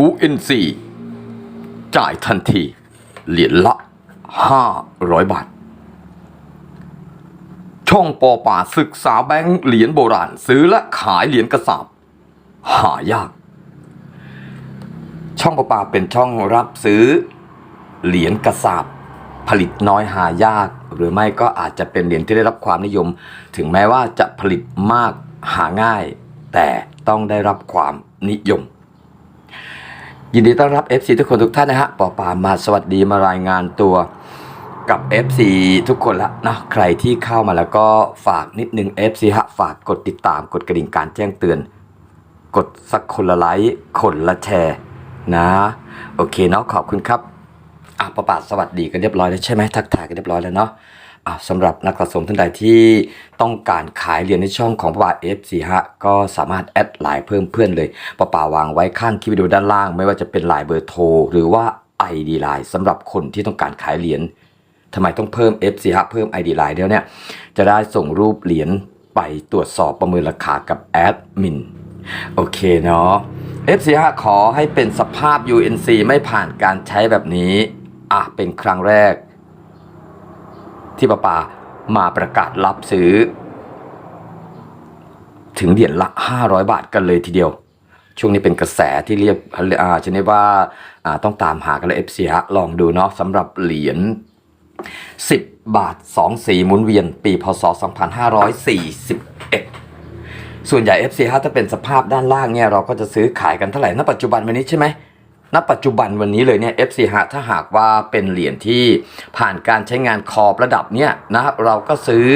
UNC จ่ายทันที เหรียญละ 500 บาท ช่องปอป่าศึกษาแบงค์เหรียญโบราณ ซื้อและขายเหรียญกระสาบ หายาก ช่องปอป่าเป็นช่องรับซื้อ เหรียญกระสาบผลิตน้อยหายาก หรือไม่ก็อาจจะเป็นเหรียญที่ได้รับความนิยม ถึงแม้ว่าจะผลิตมากหาง่าย แต่ต้องได้รับความนิยม ยินดีต้อนรับ FC ทุกคนทุกท่านนะฮะปอป่ามาสวัสดีมารายงานตัวกับ FC ทุกคนละนะใครที่เข้ามาแล้วก็ฝากนิดนึง FC ฮะฝากกดติดตามกดกระดิ่งการแจ้งเตือน กดสักคนละไลค์คนละแชร์นะ โอเคเนาะขอบคุณครับอะประปาสวัสดีกันเรียบร้อยแล้วใช่ไหมทักทายกันเรียบร้อยแล้วเนาะ สำหรับนักสะสมท่านใดที่ต้องการขายเหรียญในช่องของประปา F4 ฮะก็สามารถแอดไลน์เพิ่มเพื่อนเลยประป่าวางไว้ข้างคลิปวิดีโอด้านล่าง ไม่ว่าจะเป็นไลน์เบอร์โทร หรือว่า ID ไลน์สำหรับคนที่ต้องการขายเหรียญทำไมต้องเพิ่ม F4 ฮะเพิ่ม ID ไลน์เดี๋ยวเนี่ยจะได้ส่งรูปเหรียญไปตรวจสอบประเมินราคากับแอดมินโอเคเนาะ F4 ขอให้เป็นสภาพ UNC ไม่ผ่านการใช้แบบนี้อะเป็นครั้งแรก ที่ป้าปามาประกาศรับซื้อ ถึงเหรียญละ 500 บาทกันเลยทีเดียว ช่วงนี้เป็นกระแสที่เรียกอ่าชนิดว่าอ่าต้องตามหากันเลย F4 ลองดูเนาะสำหรับเหรียญ10 บาท 2 สีหมุนเวียน ปีพศ 2541ส่วนใหญ่ FC ถ้าเป็นสภาพด้านล่างเนี่ยเราก็จะซื้อขายกันเท่าไหร่ณปัจจุบันวันนี้ใช่ไหม ณปัจจุบันวันนี้เลยเนี่ย FC ฮะถ้าหากว่าเป็นเหรียญที่ผ่านการใช้งานขอบระดับเนี่ยนะเราก็ซื้อ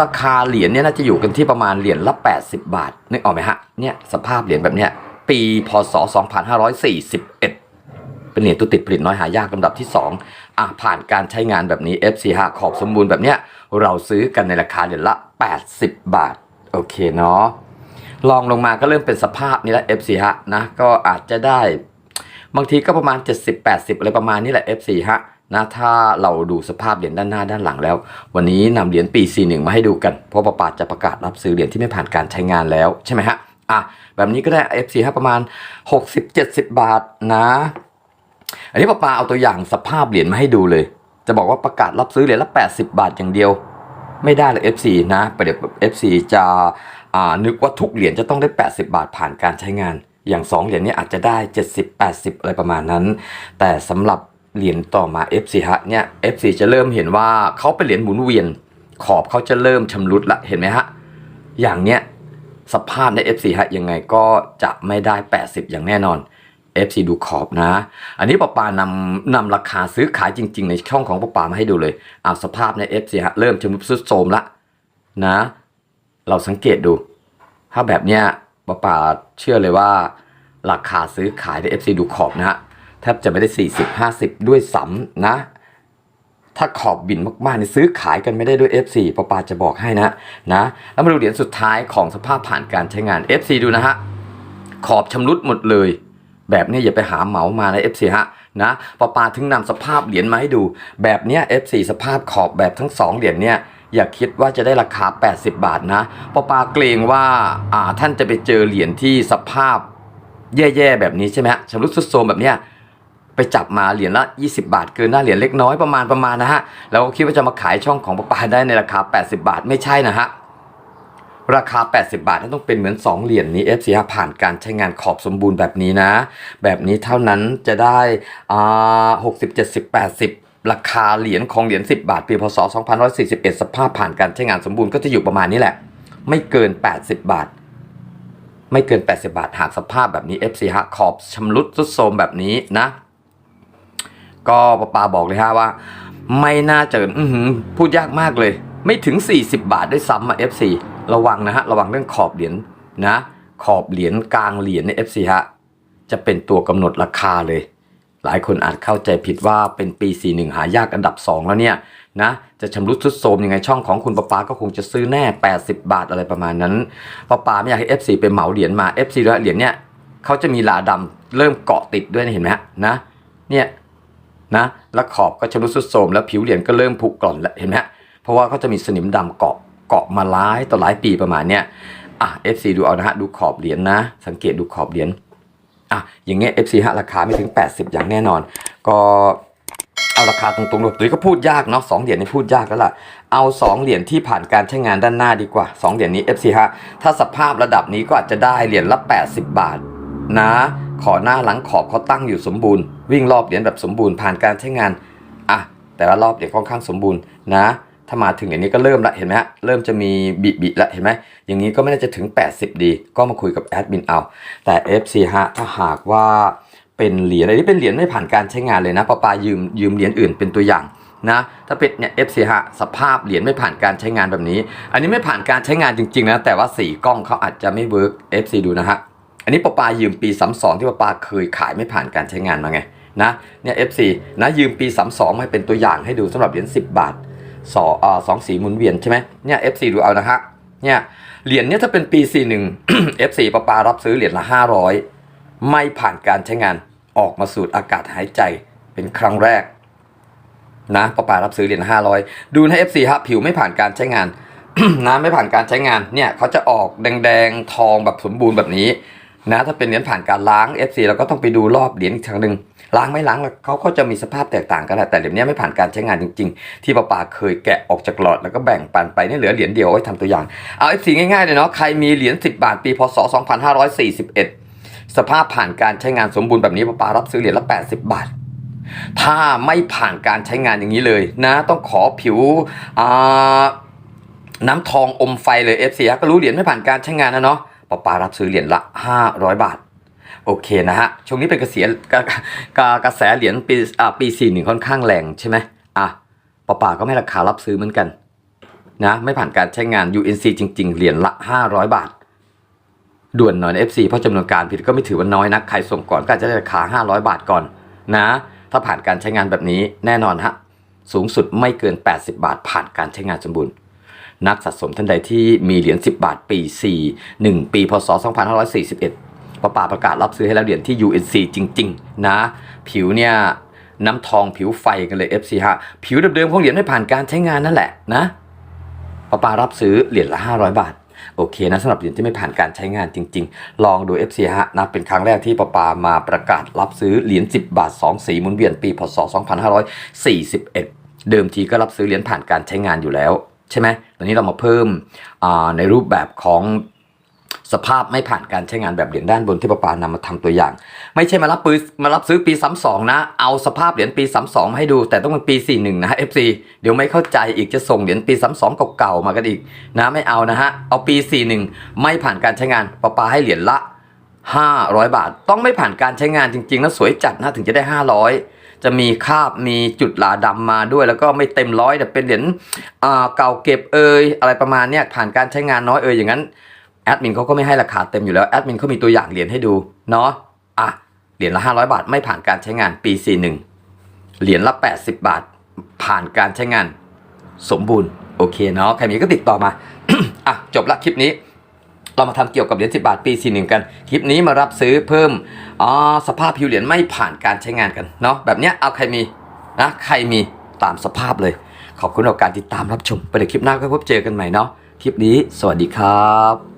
ราคาเหรียญเนี่ยน่าจะอยู่กันที่ประมาณเหรียญละ 80 บาทนึกออกไหมฮะเนี่ยสภาพเหรียญแบบเนี้ยปีพศ 2541เป็นเหรียญตุติดผลิตน้อยหายากลำดับที่ 2 อะผ่านการใช้งานแบบนี้ F45 ขอบสมบูรณ์แบบเนี้ย เราซื้อกันในราคาเหรียญละ 80 บาท โอเคเนาะลองลงมาก็เริ่มเป็นสภาพนี้ล้ว F45 นะ ก็อาจจะได้ บางทีก็ประมาณ 70-80 อะไรประมาณนี้แหละ F45 นะถ้าเราดูสภาพเหรียญด้านหน้าด้านหลังแล้ว วันนี้นำเหรียญปี 41 มาให้ดูกัน เพราะประปาจะประกาศรับซื้อเหรียญที่ไม่ผ่านการใช้งานแล้วใช่ไหมฮะอะแบบนี้ก็ได้ F45 ประมาณ 60-70 บาทนะ อันนี้ป้าปาเอาตัวอย่างสภาพเหรียญมาให้ดูเลย จะบอกว่าประกาศรับซื้อเหรียญละ 80 บาทอย่างเดียว ไม่ได้เลย FC นะประเดี๋ยว FC จะนึกว่าทุกเหรียญจะต้องได้ 80 บาทผ่านการใช้งาน อย่าง 2 เหรียญเนี้อาจจะได้ 70 80 อะไรประมาณนั้น แต่สำหรับเหรียญต่อมา FC ฮะเนี่ย FC จะเริ่มเห็นว่าเขาเป็นเหรียญหมุนเวียน ขอบเขาจะเริ่มชำรุดละเห็นไหมฮะ อย่างเนี้ยสภาพใน FC ฮะยังไงก็จะไม่ได้ 80 อย่างแน่นอน FC ดูขอบนะ อันนี้ป้าปานำนำราคาซื้อขายจริง ๆ ในช่องของป้าปามาให้ดูเลยเอาสภาพใน FC ฮะเริ่มชำรุดทรุดโทรมละนะ เราสังเกตดู ถ้าแบบเนี้ย ป้าปาเชื่อเลยว่า ราคาซื้อขายใน FC ดูขอบนะฮะแทบจะไม่ได้ 40 50 ด้วยซ้ำนะ ถ้าขอบบินมากๆนี่ซื้อขายกันไม่ได้ด้วย F4 ปาปาจะบอกให้นะนะ แล้วมาดูเหรียญสุดท้ายของสภาพผ่านการใช้งาน F4 ดูนะฮะขอบชำรุดหมดเลย แบบนี้อย่าไปหาเหมามานะ F4 ฮะนะปาปาถึงนำสภาพเหรียญมาให้ดู แบบเนี้ย F4 สภาพขอบแบบทั้งสองเหรียญเนี่ย อย่าคิดว่าจะได้ราคา 80 บาทนะปาปาเกรงว่าอ่าท่านจะไปเจอเหรียญที่สภาพแย่ๆแบบนี้ใช่ไหมฮะชำรุดทรุดโทรมแบบเนี้ยไปจับมาเหรียญละ 20 บาท เกินหน้าเหรียญเล็กน้อยประมาณประมาณนะฮะแล้วก็คิดว่าจะมาขายช่องของป้าปาได้ในราคา 80 บาทไม่ใช่นะฮะราคา 80 บาทต้องเป็นเหมือน 2 เหรียญนี้ FC ผ่านการใช้งานขอบสมบูรณ์แบบนี้นะ แบบนี้เท่านั้นจะได้อ่า60 70 80 ราคาเหรียญของเหรียญ10 บาท ปีพศ2541 สภาพผ่านการใช้งานสมบูรณ์ก็จะอยู่ประมาณนี้แหละ ไม่เกิน 80 บาท ไม่เกิน 80 บาท หากสภาพแบบนี้ FC ฮะขอบชำรุดทรุดโทรมแบบนี้นะ ก็ปาปาบอกเลยฮะว่า ไม่น่าจะอืพูดยากมากเลย ไม่ถึง 40 บาทได้ซ้ำอะ FC ระวังนะฮะ ระวังเรื่องขอบเหรียญนะ ขอบเหรียญกลางเหรียญใน FC ฮะจะเป็นตัวกำหนดราคาเลย หลายคนอาจเข้าใจผิดว่าเป็นปี 41 หายากอันดับ 2 แล้วเนี่ยนะจะชำรุดทรุดโทรมยังไงช่องของคุณปาปาก็คงจะซื้อแน่ 80 บาทอะไรประมาณนั้นปาปาไม่อยากให้ FC ไปเหมาเหรียญมา FC แล้วเหรียญเนี่ยเขาจะมีลาดำเริ่มเกาะติดด้วยนะเห็นไหมนะเนี่ยนะแล้วขอบก็ชำรุดทรุดโทรมแล้วผิวเหรียญก็เริ่มผุกร่อนแล้วเห็นไหมเพราะว่าเขาจะมีสนิมดำเกาะเกาะมาหลายต่อหลายปีประมาณเนี้ยอะ FC ดูเอานะฮะดูขอบเหรียญนะ สังเกตดูขอบเหรียญ อะอย่างเงี้ย FC ฮะราคาไม่ถึง 80 อย่างแน่นอน ก็เอาราคาตรงๆเลยตัวนี้ก็พูดยากเนาะสองเหรียญนี่พูดยากแล้วล่ะ เอา 2 เหรียญที่ผ่านการใช้งานด้านหน้าดีกว่า 2 เหรียญนี้ FC ฮะถ้าสภาพระดับนี้ก็อาจจะได้เหรียญละ 80 บาทนะ ขอหน้าหลังขอบเขาตั้งอยู่สมบูรณ์ วิ่งรอบเหรียญแบบสมบูรณ์ผ่านการใช้งานอะแต่ละรอบเหรียญค่อนข้างสมบูรณ์นะ ถ้ามาถึงอย่างนี้ก็เริ่มละเห็นไหมฮะเริ่มจะมีบิบิละเห็นไหมอย่างนี้ก็ไม่น่าจะถึง 80 ดี ก็มาคุยกับแอดมินเอา แต่ FC ฮะถ้าหากว่าเป็นเหรียญอะไรที่เป็นเหรียญไม่ผ่านการใช้งานเลยนะปาปายืมยืมเหรียญอื่นเป็นตัวอย่างนะถ้าเป็นเนี่ย FC ฮะสภาพเหรียญไม่ผ่านการใช้งานแบบนี้ อันนี้ไม่ผ่านการใช้งานจริงๆนะแต่ว่าสีกล้องเขาอาจจะไม่เวิร์ก FC ดูนะฮะอันนี้ปาปายืมปี32ที่ปาปาเคยขายไม่ผ่านการใช้งานมาไงนะเนี่ย FC นะยืมปี32มสองมาเป็นตัวอย่างให้ดูสำหรับเหรียญ10บาท สออ่าสองสีหมุนเวียนใช่ไหมเนี่ย FC ดูเอานะฮะเนี่ยเหรียญเนี่ยถ้าเป็นปี 41 FC ปาปารับซื้อเหรียญละ 500 ไม่ผ่านการใช้งานออกมาสูดอากาศหายใจเป็นครั้งแรก นะปาปารับซื้อเหรียญ500 ดูนะ FC ฮะผิวไม่ผ่านการใช้งานน้ำไม่ผ่านการใช้งานเนี่ยเขาจะออกแดงๆทองแบบสมบูรณ์แบบนี้ นะถ้าเป็นเหรียญผ่านการล้าง FC เราก็ต้องไปดูรอบเหรียญอีกครั้งหนึ่งล้างไม่ล้างเขาก็จะมีสภาพแตกต่างกันแหละแต่เหรียญนี้ไม่ผ่านการใช้งานจริง ๆ ที่ป้าป่าเคยแกะออกจากหลอดแล้วก็แบ่งปันไปนี่เหลือเหรียญเดียวไว้ทำตัวอย่างเอา FC ง่ายๆเลยเนาะใครมีเหรียญ10 บาทปีพศ 2541 สภาพผ่านการใช้งานสมบูรณ์แบบนี้ป้าป่ารับซื้อเหรียญละ 80 บาทถ้าไม่ผ่านการใช้งานอย่างนี้เลยนะ ต้องขอผิวน้ำทองอมไฟเลย FC ก็รู้เหรียญไม่ผ่านการใช้งานนะเนาะ ป้าป่ารับซื้อเหรียญละ 500 บาท โอเคนะฮะ ช่วงนี้เป็นกระเสียกระกระแสเหรียญปีอ่าปีสี่หนึ่งค่อนข้างแรงใช่ไหมอะป้าป่าก็ไม่ราคารับซื้อเหมือนกันนะไม่ผ่านการใช้งาน UNC จริง ๆ เหรียญละ 500 บาท ด่วนหน่อยน FC เพราะจำนวนการผิดก็ไม่ถือว่าน้อยนะใครส่งก่อนก็จะได้ราคา 500 บาทก่อนนะ ถ้าผ่านการใช้งานแบบนี้แน่นอนฮะสูงสุดไม่เกิน 80 บาทผ่านการใช้งานสมบูรณ์ นักสะสมท่านใดที่มีเหรียญ10 บาทปี 4 1 ปีพศ 2541ประป่าประกาศรับซื้อให้แล้วเหรียญที่ UNC จริง ๆ นะ ผิวเนี่ยน้ำทองผิวไฟกันเลย FC ฮะ ผิวเดิมๆของเหรียญไม่ผ่านการใช้งานนั่นแหละนะประปารับซื้อเหรียญละ 500 บาท โอเคนะสำหรับเหรียญที่ไม่ผ่านการใช้งานจริง ๆ ลองดู FC ฮะนะเป็นครั้งแรกที่ประปามาประกาศรับซื้อเหรียญ10 บาท 2 สีหมุนเวียนปีพศ 2541 เดิมทีก็รับซื้อเหรียญผ่านการใช้งานอยู่แล้ว ใช่ไหมตอนนี้เรามาเพิ่มในรูปแบบของสภาพไม่ผ่านการใช้งานแบบเหรียญด้านบนที่ประปานำมาทำตัวอย่าง ไม่ใช่มารับปืนมารับซื้อปี32นะ เอาสภาพเหรียญปี32มาให้ดู แต่ต้องเป็นปี41นะฮะ FC เดี๋ยวไม่เข้าใจอีกจะส่งเหรียญปี32เก่าๆมากันอีกนะไม่เอานะฮะ เอาปี41ไม่ผ่านการใช้งานประปาให้เหรียญละ500บาท ต้องไม่ผ่านการใช้งานจริงๆแล้วสวยจัดนะถึงจะได้500 จะมีคาบมีจุดหลาดำมาด้วย แล้วก็ไม่เต็มร้อยแต่เป็นเหรียญเก่าเก็บเอยอะไรประมาณเนี้ยผ่านการใช้งานน้อยเอยอย่างนั้นแอดมินเขาก็ไม่ให้ราคาเต็มอยู่แล้วแอดมินเขามีตัวอย่างเหรียญให้ดูเนาะอะเหรียญละ 500 บาท ไม่ผ่านการใช้งานปี 41 เหรียญละ 80 บาท ผ่านการใช้งาน สมบูรณ์ โอเคเนาะใครมีก็ติดต่อมาอะจบละคลิปนี้ เรามาทำเกี่ยวกับเหรียญสิบาทปี 41 กัน คลิปนี้มารับซื้อเพิ่มอ๋อสภาพผิวเหรียญไม่ผ่านการใช้งานกันเนาะแบบเนี้ยเอาใครมีนะใครมีตามสภาพเลย ขอบคุณต่อการติดตามรับชมไปในคลิปหน้าก็พบเจอกันใหม่เนาะคลิปนี้ สวัสดีครับ